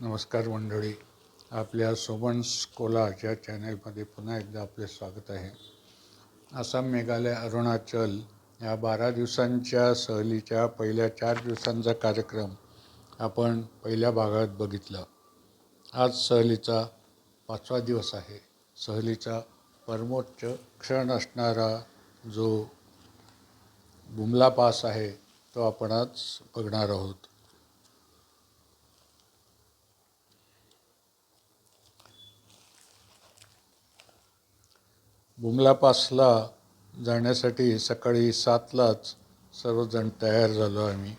नमस्कार मंडळी. आपल्या सोमन्स कोलाज या चॅनलमध्ये पुन्हा एकदा आपले स्वागत आहे. आसाम मेघालय अरुणाचल या बारा दिवसांच्या सहलीच्या पहिल्या चार दिवसांचा कार्यक्रम आपण पहिल्या भागात बघितला. आज सहलीचा पाचवा दिवस आहे. सहलीचा परमोच्च क्षण असणारा जो बुमला पास आहे तो आपण आज बघणार आहोत. बुमला पासला जाण्यासाठी सकाळी सातलाच सर्वजण तयार झालो आम्ही.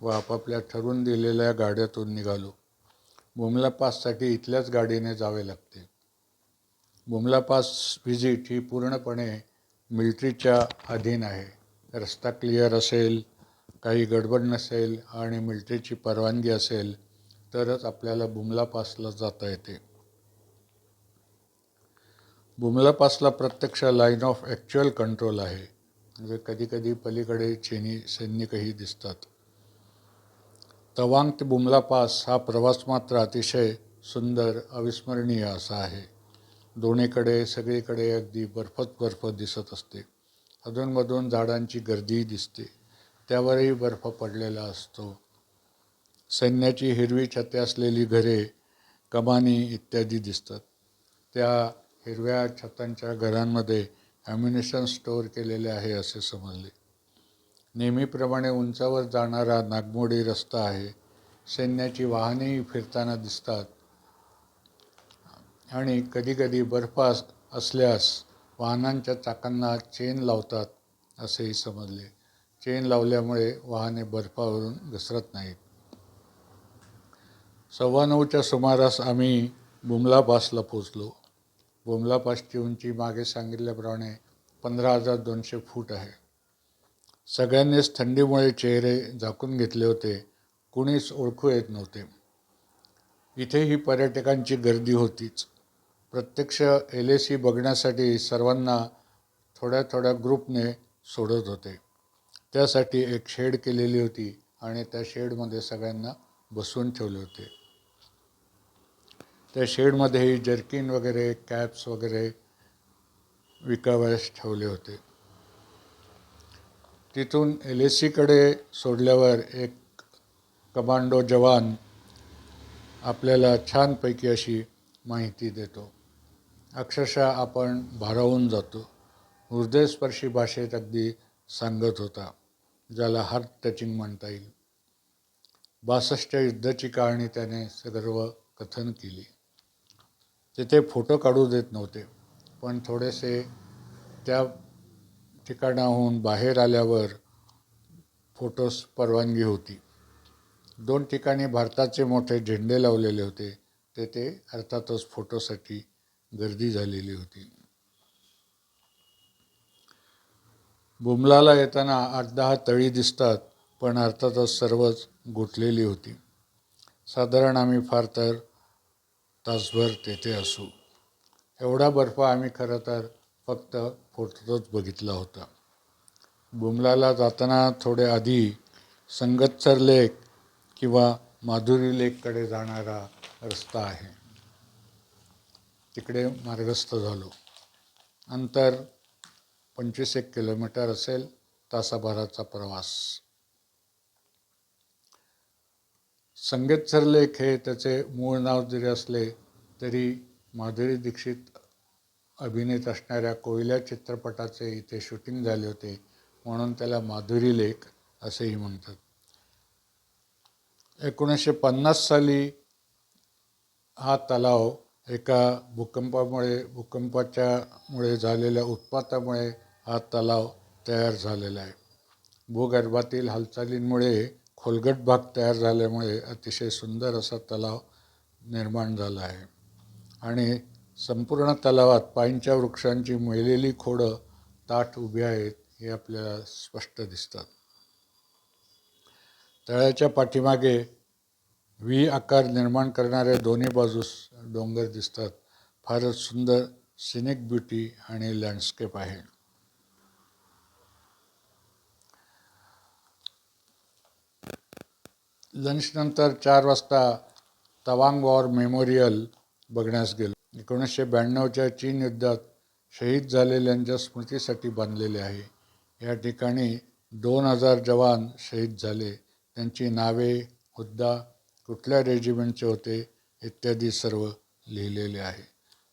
व आपापल्या ठरवून दिलेल्या गाड्यातून निघालो. बुमला पाससाठी इथल्याच गाडीने जावे लागते. बुमला पास व्हिजिट ही पूर्णपणे मिल्ट्रीच्या अधीन आहे. रस्ता क्लिअर असेल काही गडबड नसेल आणि मिल्ट्रीची परवानगी असेल तरच आपल्याला बुमला पासला जाता येते. बुमला पासला प्रत्यक्ष लाईन ऑफ ॲक्च्युअल कंट्रोल आहे. म्हणजे कधीकधी पलीकडे चीनी सैनिकही दिसतात. तवांग ते बुमला पास हा प्रवास मात्र अतिशय सुंदर अविस्मरणीय असा आहे. दोन्हीकडे सगळीकडे अगदी बर्फच बर्फ दिसत असते. अधूनमधून झाडांची गर्दीही दिसते. त्यावरही बर्फ पडलेला असतो. सैन्याची हिरवी छते असलेली घरे कमानी इत्यादी दिसतात. त्या हिरव्या छतांच्या घरांमध्ये ॲम्युनेशन स्टोअर केलेले आहे असे समजले. नेहमीप्रमाणे उंचावर जाणारा नागमोडी रस्ता आहे. सैन्याची वाहनेही फिरताना दिसतात. आणि कधीकधी बर्फ अस असल्यास वाहनांच्या चाकांना चेन लावतात असेही समजले. चेन लावल्यामुळे वाहने बर्फावरून घसरत नाहीत. सव्वा नऊच्या सुमारास आम्ही बुमला पासला पोचलो बोमलापासची उंची मागे सांगितल्याप्रमाणे पंधरा हजार दोनशे फूट आहे. सगळ्यांनीच थंडीमुळे चेहरे झाकून घेतले होते. कुणीच ओळखू येत नव्हते. इथेही पर्यटकांची गर्दी होतीच. प्रत्यक्ष एल ए सी बघण्यासाठी सर्वांना थोड्या थोड्या ग्रुपने सोडत होते. त्यासाठी एक शेड केलेली होती आणि त्या शेडमध्ये सगळ्यांना बसवून ठेवले होते. त्या शेडमध्येही जर्किन वगैरे कॅप्स वगैरे विकावयास ठेवले होते. तिथून एल ए सीकडे सोडल्यावर एक कमांडो जवान आपल्याला छानपैकी अशी माहिती देतो. अक्षरशः आपण भारावून जातो. हृदयस्पर्शी भाषेत अगदी सांगत होता ज्याला हार्ट टचिंग म्हणता येईल. बासष्ट युद्धाची कहाणी त्याने सर्व कथन केली. तिथे फोटो काढू देत नव्हते. पण थोडेसे त्या ठिकाणाहून बाहेर आल्यावर फोटोस परवानगी होती. दोन ठिकाणी भारताचे मोठे झेंडे लावलेले होते. तेथे अर्थातच फोटोसाठी गर्दी झालेली होती. बुमलाला येताना आठ दहा तळी दिसतात पण अर्थातच सर्वच गोठलेली होती. साधारण आम्ही फार तर तासभर तेथे असू. एवढा बर्फ आम्ही खरं तर फक्त फोटोतच बघितला होता. बुमलाला जाताना थोडे आधी संगतसर लेक किंवा माधुरी लेककडे जाणारा रस्ता आहे. तिकडे मार्गस्थ झालो. अंतर पंचवीस एक किलोमीटर असेल तासाभराचा प्रवास. संगीत सरलेख हे त्याचे मूळ नाव जरी असले तरी माधुरी दीक्षित अभिनेत असणाऱ्या कोयल्या चित्रपटाचे इथे शूटिंग झाले होते म्हणून त्याला माधुरी लेख असेही म्हणतात. एकोणीसशे पन्नास साली हा तलाव एका भूकंपामुळे भूकंपाच्या मुळे झालेल्या उत्पातामुळे हा तलाव तयार झालेला आहे. भूगर्भातील हालचालींमुळे खोलगट भाग तयार झाल्यामुळे अतिशय सुंदर असा तलाव निर्माण झाला आहे. आणि संपूर्ण तलावात पाईनच्या वृक्षांची मेलेली खोडं ताठ उभी आहेत हे आपल्याला स्पष्ट दिसतात. तळ्याच्या पाठीमागे व्ही आकार निर्माण करणाऱ्या दोन्ही बाजूस डोंगर दिसतात. फारच सुंदर सिनिक ब्युटी आणि लँडस्केप आहे. लंचनंतर चार वाजता तवांग वॉर मेमोरियल बघण्यास गेलो. एकोणीसशे ब्याण्णवच्या चीन युद्धात शहीद झालेल्यांच्या स्मृतीसाठी बांधलेले आहे. या ठिकाणी दोन हजार जवान शहीद झाले. त्यांची नावे हुद्दा कुठल्या रेजिमेंटचे होते इत्यादी सर्व लिहिलेले आहे.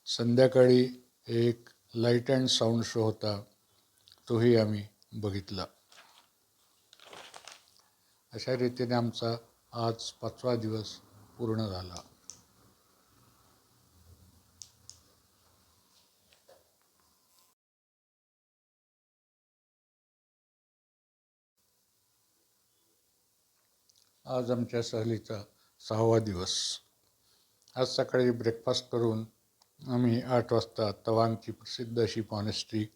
संध्याकाळी एक लाइट अँड साऊंड शो होता. तोही आम्ही बघितला. अशा रीतीने आमचा आज पाचवा दिवस पूर्ण झाला. आज आमच्या सहलीचा सहावा दिवस. आज सकाळी ब्रेकफास्ट करून आम्ही आठ वाजता तवांगची प्रसिद्ध अशी मॉनेस्ट्री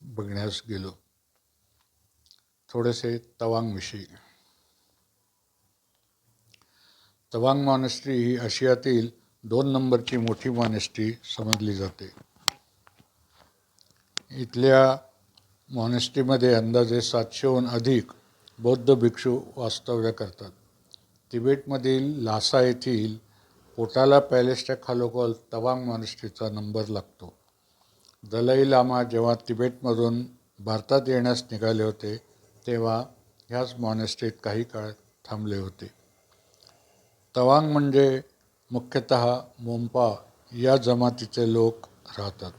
बघण्यास गेलो. थोडेसे तवांगविषयी. तवांग मॉनेस्ट्री ही आशियातील दोन नंबरची मोठी मॉनेस्ट्री समजली जाते. इथल्या मॉनेस्ट्रीमध्ये अंदाजे सातशेहून अधिक बौद्ध भिक्षू वास्तव्य करतात. तिबेटमधील लासा येथील पोटाला पॅलेसच्या खालोखाल तवांग मॉनेस्ट्रीचा नंबर लागतो. दलाई लामा जेव्हा तिबेटमधून भारतात येण्यास निघाले होते तेव्हा ह्याच मॉनेस्ट्रीत काही काळ थांबले होते. तवांग म्हणजे मुख्यतः मोंपा या जमातीचे लोक राहतात.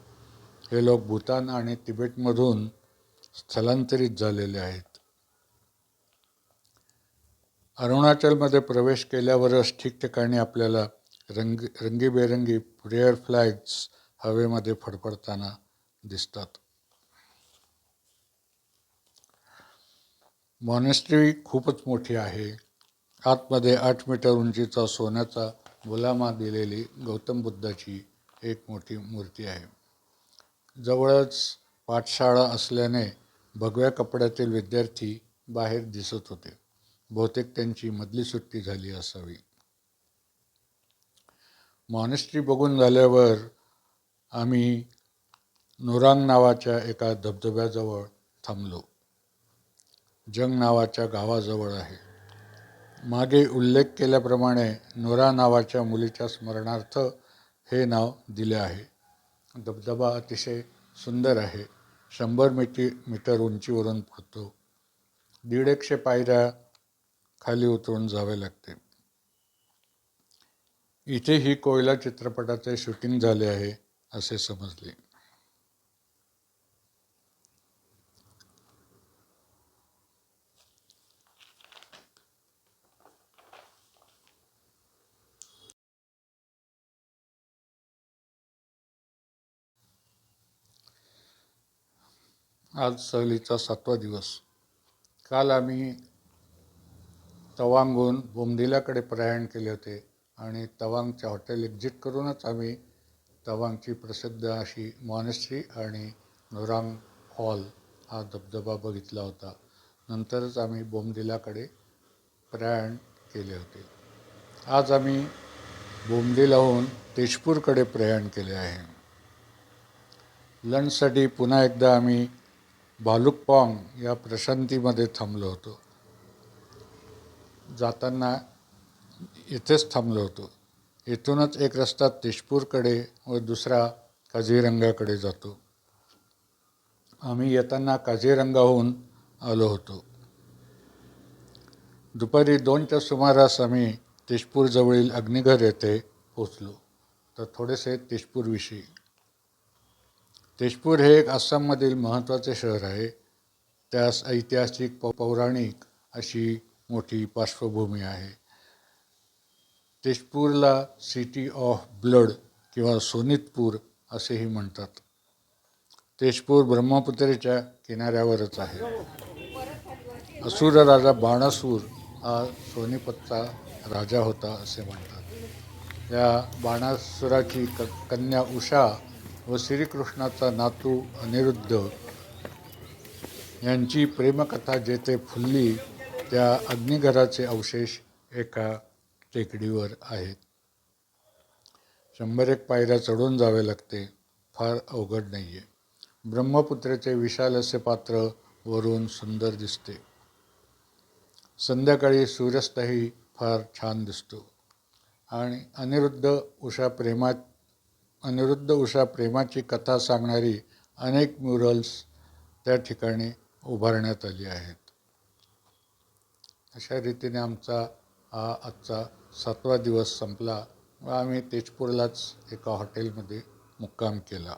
हे लोक भूतान आणि तिबेटमधून स्थलांतरित झालेले आहेत. अरुणाचलमध्ये प्रवेश केल्यावरच ठिकठिकाणी आपल्याला रंग रंगीबेरंगी प्रेयर फ्लॅग्स हवेमध्ये फडफडताना दिसतात. मॉनेस्ट्री खूपच मोठी आहे. आतमध्ये आठ मीटर उंचीचा सोन्याचा गुलामा दिलेली गौतम बुद्धाची एक मोठी मूर्ती आहे. जवळच पाठशाळा असल्याने भगव्या कपड्यातील विद्यार्थी बाहेर दिसत होते. बहुतेक त्यांची मधली सुट्टी झाली असावी. मॉनेस्ट्री बघून झाल्यावर आम्ही नुरांग नावाच्या एका धबधब्याजवळ थांबलो. जंग नावाच्या गावाजवळ आहे. मागे उल्लेख केल्याप्रमाणे नोरा नावाच्या मुलीच्या स्मरणार्थ हे नाव दिले आहे. धबधबा अतिशय सुंदर आहे. शंभर मिटी मीटर उंचीवरून पडतो दीड एकशे पायऱ्या खाली उतरून जावे लागते. इथे ही कोयला चित्रपटाचे शूटिंग झाले आहे असे समजले. आज सहलीचा सातवा दिवस. काल आम्ही तवांगहून बोमदिलाकडे प्रयाण केले होते आणि तवांगच्या हॉटेल एक्झिट करूनच आम्ही तवांगची प्रसिद्ध अशी मॉनेस्ट्री आणि नोरांग हॉल हा धबधबा बघितला होता. नंतरच आम्ही बोमदिलाकडे प्रयाण केले होते. आज आम्ही बोमदिलाहून तेजपूरकडे प्रयाण केले आहे. लंचसाठी पुन्हा एकदा आम्ही भालुकपांग या प्रशांतीमध्ये थांबलो होतो. जाताना इथेच थांबलो होतो. इथूनच एक रस्ता तेजपूरकडे व दुसरा काझीरंगाकडे जातो. आम्ही येताना काझीरंगाहून आलो होतो. दुपारी दोनच्या सुमारास आम्ही तेजपूरजवळील अग्निघर येथे पोचलो तर थोडेसे तेजपूरविषयी तेजपूर हे एक आसाममधील महत्त्वाचे शहर आहे. त्यास ऐतिहासिक पौ पौराणिक अशी मोठी पार्श्वभूमी आहे. तेजपूरला सिटी ऑफ ब्लड किंवा सोनितपूर असेही म्हणतात. तेजपूर ब्रह्मपुत्रेच्या किनाऱ्यावरच आहे. असुर राजा बाणासूर हा सोनीपतचा राजा होता असे म्हणतात. या बाणासुराची क कन्या उषा व श्रीकृष्णाचा नातू अनिरुद्ध यांची प्रेमकथा जेथे फुलली त्या अग्निघराचे अवशेष एका टेकडीवर आहेत. शंभर एक पायऱ्या चढून जावे लागते फार अवघड नाही आहे ब्रह्मपुत्रेचे विशाल असे पात्र वरून सुंदर दिसते. संध्याकाळी सूर्यास्तही फार छान दिसतो. आणि अनिरुद्ध उषा प्रेमात अनिरुद्ध उषा प्रेमाची कथा सांगणारी अनेक म्युरल्स त्या ठिकाणी उभारण्यात आली आहेत. अशा रीतीने आमचा हा आजचा सातवा दिवस संपला व आम्ही तेजपूरलाच एका हॉटेलमध्ये मुक्काम केला.